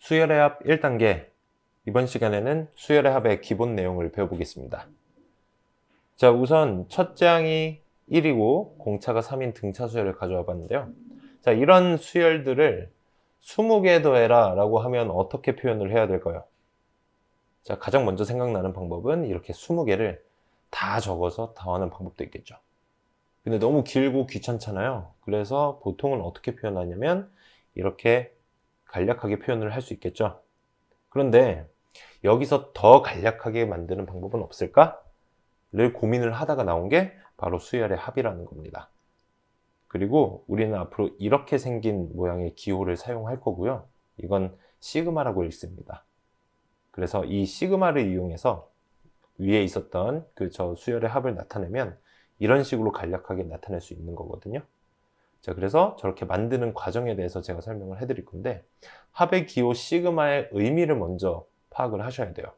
수열의 합 1단계 이번 시간에는 수열의 합의 기본 내용을 배워보겠습니다. 자 우선 첫째 항이 1이고 공차가 3인 등차 수열을 가져와 봤는데요. 자 이런 수열들을 20개 더해라 라고 하면 어떻게 표현을 해야 될까요? 자 가장 먼저 생각나는 방법은 이렇게 20개를 다 적어서 더하는 방법도 있겠죠. 근데 너무 길고 귀찮잖아요. 그래서 보통은 어떻게 표현하냐면 이렇게 간략하게 표현을 할 수 있겠죠. 그런데 여기서 더 간략하게 만드는 방법은 없을까? 를 고민을 하다가 나온 게 바로 수열의 합이라는 겁니다. 그리고 우리는 앞으로 이렇게 생긴 모양의 기호를 사용할 거고요. 이건 시그마라고 읽습니다. 그래서 이 시그마를 이용해서 위에 있었던 그 저 수열의 합을 나타내면 이런 식으로 간략하게 나타낼 수 있는 거거든요. 자, 그래서 저렇게 만드는 과정에 대해서 제가 설명을 해드릴 건데, 합의 기호 시그마의 의미를 먼저 파악을 하셔야 돼요.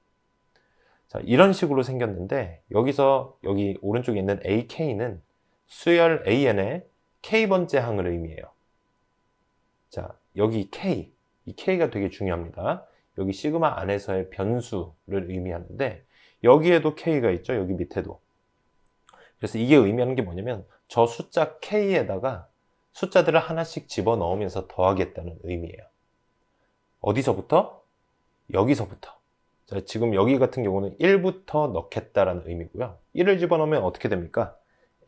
자, 이런 식으로 생겼는데, 여기서 여기 오른쪽에 있는 AK는 수열 AN의 K번째 항을 의미해요. 자, 여기 K, 이 K가 되게 중요합니다. 여기 시그마 안에서의 변수를 의미하는데, 여기에도 K가 있죠. 여기 밑에도. 그래서 이게 의미하는 게 뭐냐면, 저 숫자 K에다가 숫자들을 하나씩 집어 넣으면서 더하겠다는 의미예요. 어디서부터? 여기서부터. 자, 지금 여기 같은 경우는 1부터 넣겠다라는 의미고요. 1을 집어넣으면 어떻게 됩니까?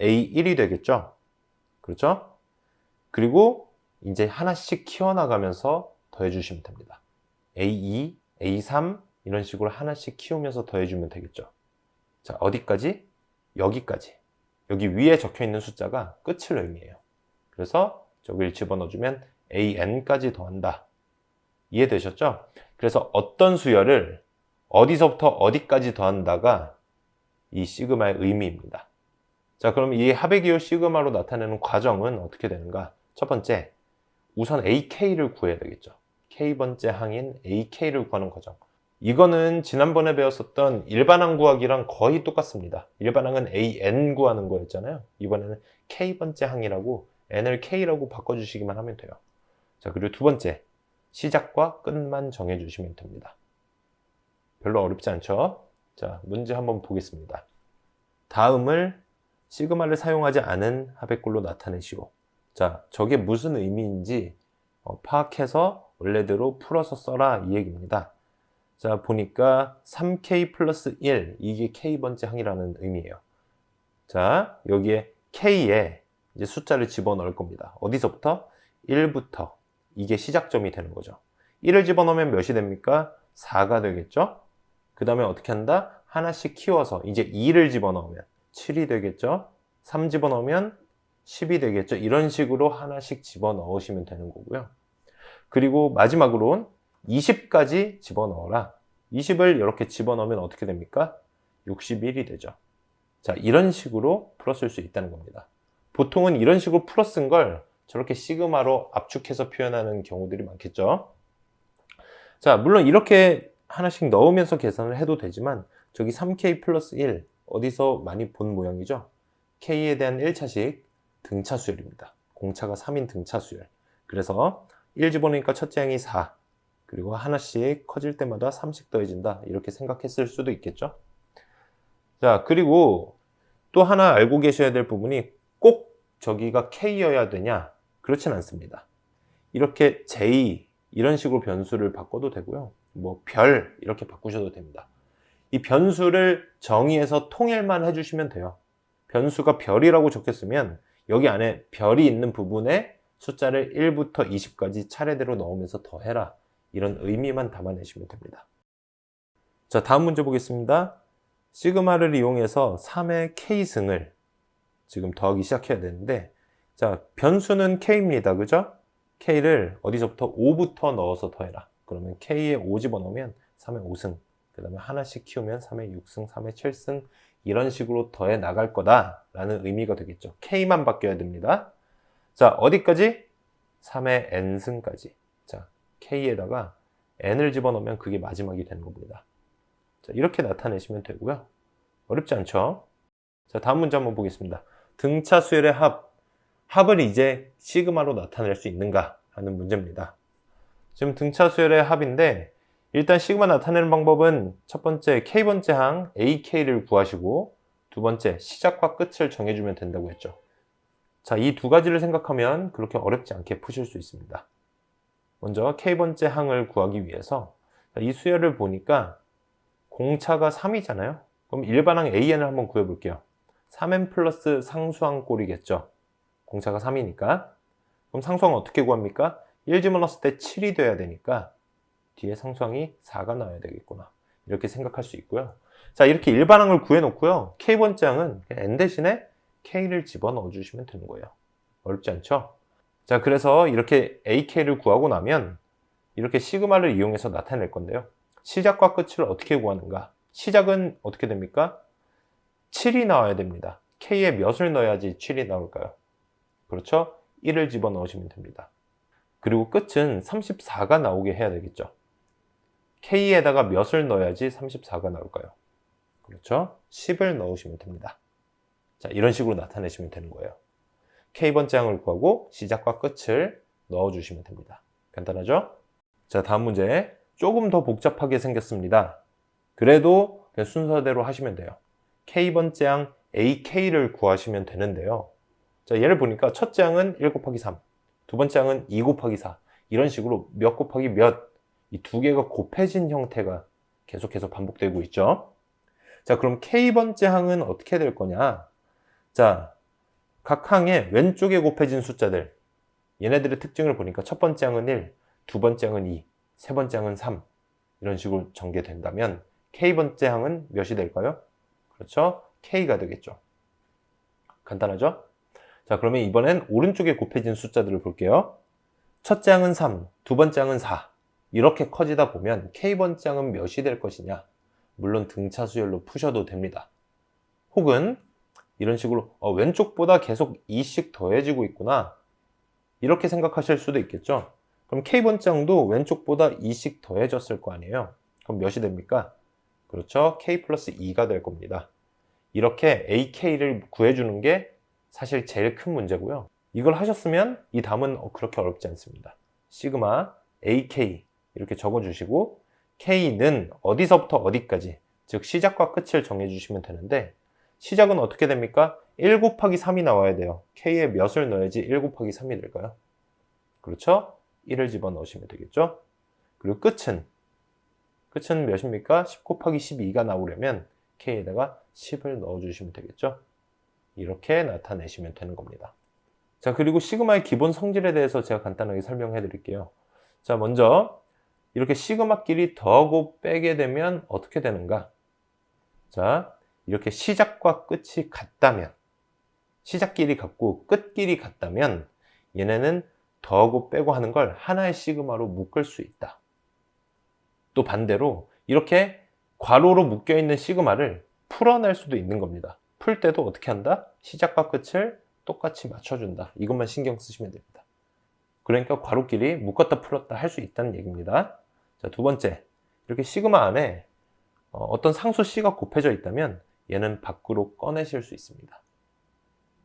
A1이 되겠죠? 그렇죠? 그리고 이제 하나씩 키워나가면서 더해주시면 됩니다. A2, A3 이런 식으로 하나씩 키우면서 더해주면 되겠죠. 자, 어디까지? 여기까지. 여기 위에 적혀 있는 숫자가 끝을 의미해요. 그래서 저기를 집어넣어주면 an까지 더한다. 이해되셨죠? 그래서 어떤 수열을 어디서부터 어디까지 더한다가 이 시그마의 의미입니다. 자, 그럼 이 기호 시그마로 나타내는 과정은 어떻게 되는가? 첫 번째, 우선 AK를 구해야 되겠죠. K번째 항인 AK를 구하는 과정. 이거는 지난번에 배웠었던 일반항 구하기랑 거의 똑같습니다. 일반항은 AN 구하는 거였잖아요. 이번에는 K번째 항이라고 n을 k라고 바꿔주시기만 하면 돼요. 자, 그리고 두 번째, 시작과 끝만 정해주시면 됩니다. 별로 어렵지 않죠? 자, 문제 한번 보겠습니다. 다음을 시그마를 사용하지 않은 합의꼴로 나타내시오. 자, 저게 무슨 의미인지 어, 파악해서 원래대로 풀어서 써라 이 얘기입니다. 자, 보니까 3k 플러스 1, 이게 k번째 항이라는 의미예요. 자, 여기에 k에 이제 숫자를 집어넣을 겁니다. 어디서부터? 1부터. 이게 시작점이 되는 거죠. 1을 집어넣으면 몇이 됩니까? 4가 되겠죠? 그 다음에 어떻게 한다? 하나씩 키워서 이제 2를 집어넣으면 7이 되겠죠? 3 집어넣으면 10이 되겠죠? 이런 식으로 하나씩 집어넣으시면 되는 거고요. 그리고 마지막으로는 20까지 집어넣어라. 20을 이렇게 집어넣으면 어떻게 됩니까? 61이 되죠. 자, 이런 식으로 풀었을 수 있다는 겁니다. 보통은 이런 식으로 풀어 쓴 걸 저렇게 시그마로 압축해서 표현하는 경우들이 많겠죠. 자, 물론 이렇게 하나씩 넣으면서 계산을 해도 되지만 저기 3k 플러스 1 어디서 많이 본 모양이죠? k에 대한 1차식 등차 수열입니다. 공차가 3인 등차 수열. 그래서 1 집어넣으니까 첫째 항이 4. 그리고 하나씩 커질 때마다 3씩 더해진다. 이렇게 생각했을 수도 있겠죠? 자, 그리고 또 하나 알고 계셔야 될 부분이 꼭 저기가 K여야 되냐? 그렇진 않습니다. 이렇게 J 이런 식으로 변수를 바꿔도 되고요. 뭐 별 이렇게 바꾸셔도 됩니다. 이 변수를 정의해서 통일만 해주시면 돼요. 변수가 별이라고 적혔으면 여기 안에 별이 있는 부분에 숫자를 1부터 20까지 차례대로 넣으면서 더해라. 이런 의미만 담아내시면 됩니다. 자, 다음 문제 보겠습니다. 시그마를 이용해서 3의 K승을 지금 더하기 시작해야 되는데 자 변수는 k입니다. 그죠? k를 어디서부터 5부터 넣어서 더해라. 그러면 k에 5 집어넣으면 3의 5승 그 다음에 하나씩 키우면 3의 6승 3의 7승 이런 식으로 더해 나갈 거다 라는 의미가 되겠죠. K만 바뀌어야 됩니다. 자 어디까지? 3의 n승까지. 자 k에다가 n을 집어넣으면 그게 마지막이 되는 겁니다. 자 이렇게 나타내시면 되고요. 어렵지 않죠? 자 다음 문제 한번 보겠습니다 등차 수열의 합, 합을 이제 시그마로 나타낼 수 있는가 하는 문제입니다. 지금 등차 수열의 합인데 일단 시그마 나타내는 방법은 첫 번째 K번째 항 AK를 구하시고 두 번째 시작과 끝을 정해주면 된다고 했죠. 자, 이 두 가지를 생각하면 그렇게 어렵지 않게 푸실 수 있습니다. 먼저 K번째 항을 구하기 위해서 이 수열을 보니까 공차가 3이잖아요. 그럼 일반항 AN을 한번 구해볼게요. 3n 플러스 상수항 꼴이겠죠. 공차가 3이니까. 그럼 상수항 어떻게 구합니까? 1 집어넣었을 때 7이 돼야 되니까 뒤에 상수항이 4가 나와야 되겠구나. 이렇게 생각할 수 있고요. 자, 이렇게 일반항을 구해놓고요. K번째 항은 N 대신에 K를 집어넣어 주시면 되는 거예요. 어렵지 않죠? 자, 그래서 이렇게 AK를 구하고 나면 이렇게 시그마를 이용해서 나타낼 건데요. 시작과 끝을 어떻게 구하는가? 시작은 어떻게 됩니까? 7이 나와야 됩니다. K에 몇을 넣어야지 7이 나올까요? 그렇죠? 1을 집어넣으시면 됩니다. 그리고 끝은 34가 나오게 해야 되겠죠. K에다가 몇을 넣어야지 34가 나올까요? 그렇죠? 10을 넣으시면 됩니다. 자, 이런 식으로 나타내시면 되는 거예요. K번째 항을 구하고 시작과 끝을 넣어주시면 됩니다. 간단하죠? 자, 다음 문제. 조금 더 복잡하게 생겼습니다. 그래도 순서대로 하시면 돼요. K번째 항 AK를 구하시면 되는데요. 자, 얘를 보니까 첫째 항은 1 곱하기 3, 두 번째 항은 2 곱하기 4. 이런 식으로 몇 곱하기 몇, 이 두 개가 곱해진 형태가 계속해서 반복되고 있죠. 자, 그럼 K번째 항은 어떻게 될 거냐? 자, 각 항의 왼쪽에 곱해진 숫자들. 얘네들의 특징을 보니까 첫 번째 항은 1, 두 번째 항은 2, 세 번째 항은 3. 이런 식으로 전개된다면 K번째 항은 몇이 될까요? 그렇죠? K가 되겠죠. 간단하죠? 자, 그러면 이번엔 오른쪽에 곱해진 숫자들을 볼게요. 첫째 항은 3, 두 번째 항은 4. 이렇게 커지다 보면 K번째 항은 몇이 될 것이냐? 물론 등차 수열로 푸셔도 됩니다. 혹은 이런 식으로 어, 왼쪽보다 계속 2씩 더해지고 있구나. 이렇게 생각하실 수도 있겠죠. 그럼 K번째 항도 왼쪽보다 2씩 더해졌을 거 아니에요. 그럼 몇이 됩니까? 그렇죠. K 플러스 2가 될 겁니다. 이렇게 AK를 구해주는 게 사실 제일 큰 문제고요. 이걸 하셨으면 이 답은 그렇게 어렵지 않습니다. 시그마 AK 이렇게 적어주시고 K는 어디서부터 어디까지 즉 시작과 끝을 정해주시면 되는데 시작은 어떻게 됩니까? 1 곱하기 3이 나와야 돼요. K에 몇을 넣어야지 1 곱하기 3이 될까요? 그렇죠? 1을 집어넣으시면 되겠죠? 그리고 끝은 끝은 몇입니까? 10 곱하기 12가 나오려면 K에다가 10을 넣어주시면 되겠죠? 이렇게 나타내시면 되는 겁니다. 자, 그리고 시그마의 기본 성질에 대해서 제가 간단하게 설명해 드릴게요. 자, 먼저 이렇게 시그마끼리 더하고 빼게 되면 어떻게 되는가? 자, 이렇게 시작과 끝이 같다면 시작끼리 같고 끝끼리 같다면 얘네는 더하고 빼고 하는 걸 하나의 시그마로 묶을 수 있다. 또 반대로 이렇게 괄호로 묶여 있는 시그마를 풀어낼 수도 있는 겁니다. 풀 때도 어떻게 한다? 시작과 끝을 똑같이 맞춰준다. 이것만 신경 쓰시면 됩니다. 그러니까 괄호끼리 묶었다 풀었다 할 수 있다는 얘기입니다. 자, 두 번째. 이렇게 시그마 안에 어, 어떤 상수 C가 곱해져 있다면 얘는 밖으로 꺼내실 수 있습니다.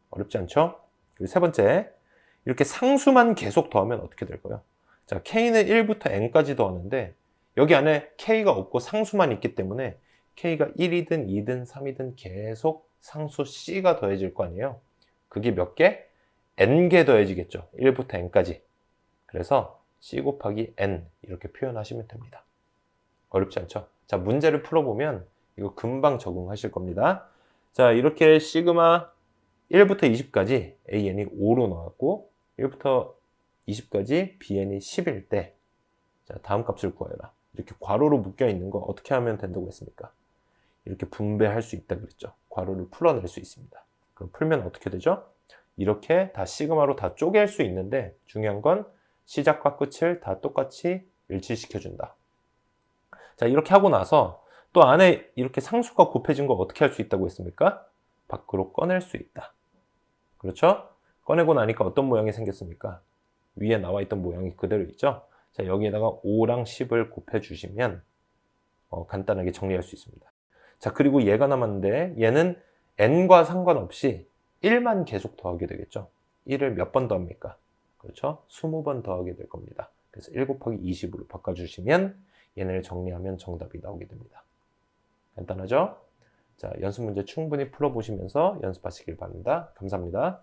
어렵지 않죠? 그리고 세 번째. 이렇게 상수만 계속 더하면 어떻게 될까요? 자, K는 1부터 N까지 더하는데 여기 안에 K가 없고 상수만 있기 때문에 K가 1이든 2든 3이든 계속 상수 C가 더해질 거 아니에요. 그게 몇 개? N개 더해지겠죠. 1부터 N까지. 그래서 C 곱하기 N 이렇게 표현하시면 됩니다. 어렵지 않죠? 자, 문제를 풀어보면 이거 금방 적응하실 겁니다. 자, 이렇게 시그마 1부터 20까지 AN이 5로 나왔고 1부터 20까지 BN이 10일 때 자, 다음 값을 구하여라. 이렇게 괄호로 묶여 있는 거 어떻게 하면 된다고 했습니까? 이렇게 분배할 수 있다 그랬죠. 괄호를 풀어낼 수 있습니다. 그럼 풀면 어떻게 되죠? 이렇게 다 시그마로 다 쪼갤 수 있는데 중요한 건 시작과 끝을 다 똑같이 일치시켜준다. 자, 이렇게 하고 나서 또 안에 이렇게 상수가 곱해진 거 어떻게 할 수 있다고 했습니까? 밖으로 꺼낼 수 있다. 그렇죠? 꺼내고 나니까 어떤 모양이 생겼습니까? 위에 나와 있던 모양이 그대로 있죠? 자, 여기에다가 5랑 10을 곱해주시면 어, 간단하게 정리할 수 있습니다. 자, 그리고 얘가 남았는데 얘는 n과 상관없이 1만 계속 더하게 되겠죠. 1을 몇 번 더합니까? 그렇죠? 20번 더하게 될 겁니다. 그래서 1 곱하기 20으로 바꿔주시면 얘네를 정리하면 정답이 나오게 됩니다. 간단하죠? 자, 연습 문제 충분히 풀어보시면서 연습하시길 바랍니다. 감사합니다.